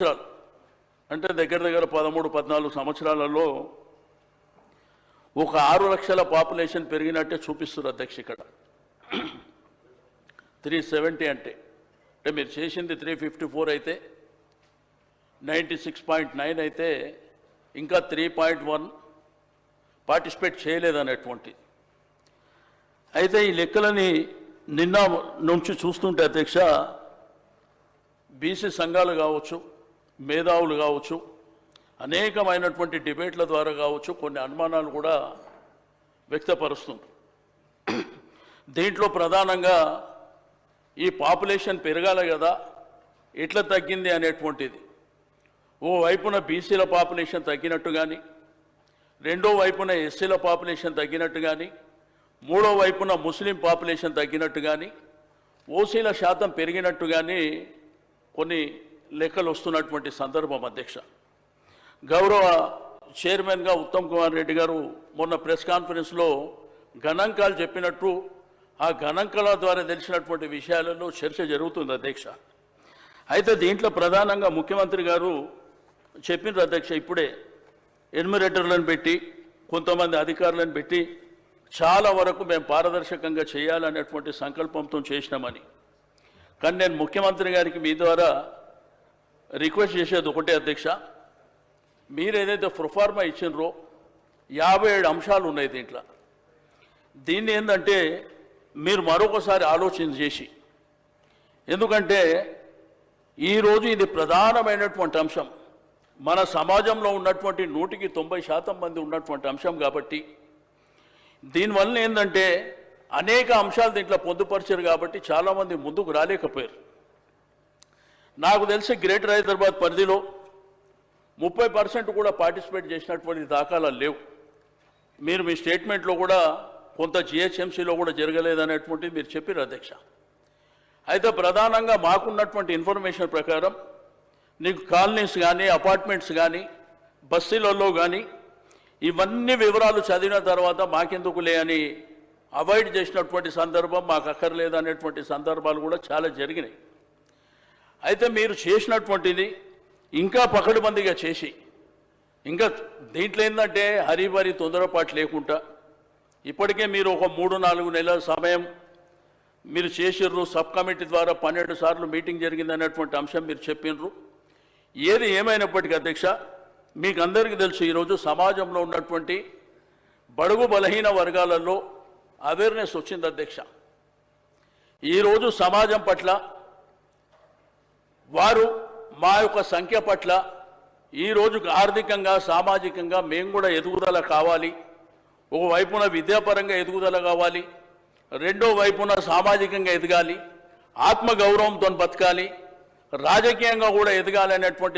సంవత్సరాలు అంటే దగ్గర దగ్గర పదమూడు పద్నాలుగు సంవత్సరాలలో ఒక ఆరు లక్షల పాపులేషన్ పెరిగినట్టే చూపిస్తున్నారు అధ్యక్ష ఇక్కడ. త్రీ సెవెంటీ అంటే అంటే మీరు చేసింది త్రీ ఫిఫ్టీ ఫోర్ అయితే నైంటీ సిక్స్ పాయింట్ నైన్ అయితే ఇంకా త్రీ పాయింట్ వన్ పార్టిసిపేట్ చేయలేదనేటువంటి. అయితే ఈ లెక్కలని నిన్న నుంచి చూస్తుంటే అధ్యక్ష బీసీ సంఘాలు కావచ్చు మేధావులు కావచ్చు అనేకమైనటువంటి డిబేట్ల ద్వారా కావచ్చు కొన్ని అనుమానాలు కూడా వ్యక్తపరుస్తుంది. దీంట్లో ప్రధానంగా ఈ పాపులేషన్ పెరగాలి కదా ఎట్లా తగ్గింది అనేటువంటిది. ఓ వైపున బీసీల పాపులేషన్ తగ్గినట్టు కానీ రెండో వైపున ఎస్సీల పాపులేషన్ తగ్గినట్టు కానీ మూడో వైపున ముస్లిం పాపులేషన్ తగ్గినట్టు కానీ ఓసీల శాతం పెరిగినట్టు కానీ కొన్ని లెక్కలు వస్తున్నటువంటి సందర్భం అధ్యక్ష. గౌరవ చైర్మన్గా ఉత్తమ్ కుమార్ రెడ్డి గారు మొన్న ప్రెస్ కాన్ఫరెన్స్లో గణాంకాలు చెప్పినట్టు ఆ గణాంకాల ద్వారా తెలిసినటువంటి విషయాలలో చర్చ జరుగుతుంది అధ్యక్ష. అయితే దీంట్లో ప్రధానంగా ముఖ్యమంత్రి గారు చెప్పినారు అధ్యక్ష ఇప్పుడే. ఎన్మిరేటర్లను పెట్టి కొంతమంది అధికారులను పెట్టి చాలా వరకు మేము పారదర్శకంగా చేయాలనేటువంటి సంకల్పంతో చేసినామని. కానీ నేను ముఖ్యమంత్రి గారికి మీ ద్వారా రిక్వెస్ట్ చేసేది ఒకటే అధ్యక్ష. మీరు ఏదైతే ప్రొఫార్మా ఇచ్చినరో యాభై ఏడు అంశాలు ఉన్నాయి దీంట్లో. దీన్ని ఏంటంటే మీరు మరొకసారి ఆలోచన చేసి ఎందుకంటే ఈరోజు ఇది ప్రధానమైనటువంటి అంశం. మన సమాజంలో ఉన్నటువంటి నూటికి తొంభై శాతం మంది ఉన్నటువంటి అంశం కాబట్టి దీనివల్ల ఏంటంటే అనేక అంశాలు దీంట్లో పొందుపరిచారు కాబట్టి చాలామంది ముందుకు రాలేకపోయారు. నాకు తెలిసి గ్రేటర్ హైదరాబాద్ పరిధిలో ముప్పై పర్సెంట్ కూడా పార్టిసిపేట్ చేసినటువంటి దాఖలాలు లేవు. మీరు మీ స్టేట్మెంట్లో కూడా కొంత జిహెచ్ఎంసీలో కూడా జరగలేదనేటువంటిది మీరు చెప్పారు అధ్యక్ష. అయితే ప్రధానంగా మాకున్నటువంటి ఇన్ఫర్మేషన్ ప్రకారం నీకు కాలనీస్ కానీ అపార్ట్మెంట్స్ కానీ బస్సీలలో కానీ ఇవన్నీ వివరాలు చదివిన తర్వాత మాకెందుకులే అని అవాయిడ్ చేసినటువంటి సందర్భం మాకు అక్కర్లేదు అనేటువంటి సందర్భాలు కూడా చాలా జరిగినాయి. అయితే మీరు చేసినటువంటిది ఇంకా పకడుబందిగా చేసి ఇంకా దీంట్లో ఏంటంటే హరిబరి తొందరపాటు లేకుండా ఇప్పటికే మీరు ఒక మూడు నాలుగు నెలల సమయం మీరు చేసిర్రు సబ్ కమిటీ ద్వారా పన్నెండు సార్లు మీటింగ్ జరిగింది అనేటువంటి అంశం మీరు చెప్పినరు ఏది ఏమైనప్పటికీ అధ్యక్ష మీకు అందరికీ తెలుసు ఈరోజు సమాజంలో ఉన్నటువంటి బడుగు బలహీన వర్గాలలో అవేర్నెస్ వచ్చింది అధ్యక్ష. ఈరోజు సమాజం పట్ల వారు మా యొక్క సంఖ్య పట్ల ఈ రోజుకు ఆర్థికంగా సామాజికంగా మేము కూడా ఎదుగుదల కావాలి. ఒక వైపున విద్యాపరంగా ఎదుగుదల కావాలి. రెండో వైపున సామాజికంగా ఎదగాలి. ఆత్మగౌరవంతో బతకాలి. రాజకీయంగా కూడా ఎదగాలి అనేటువంటి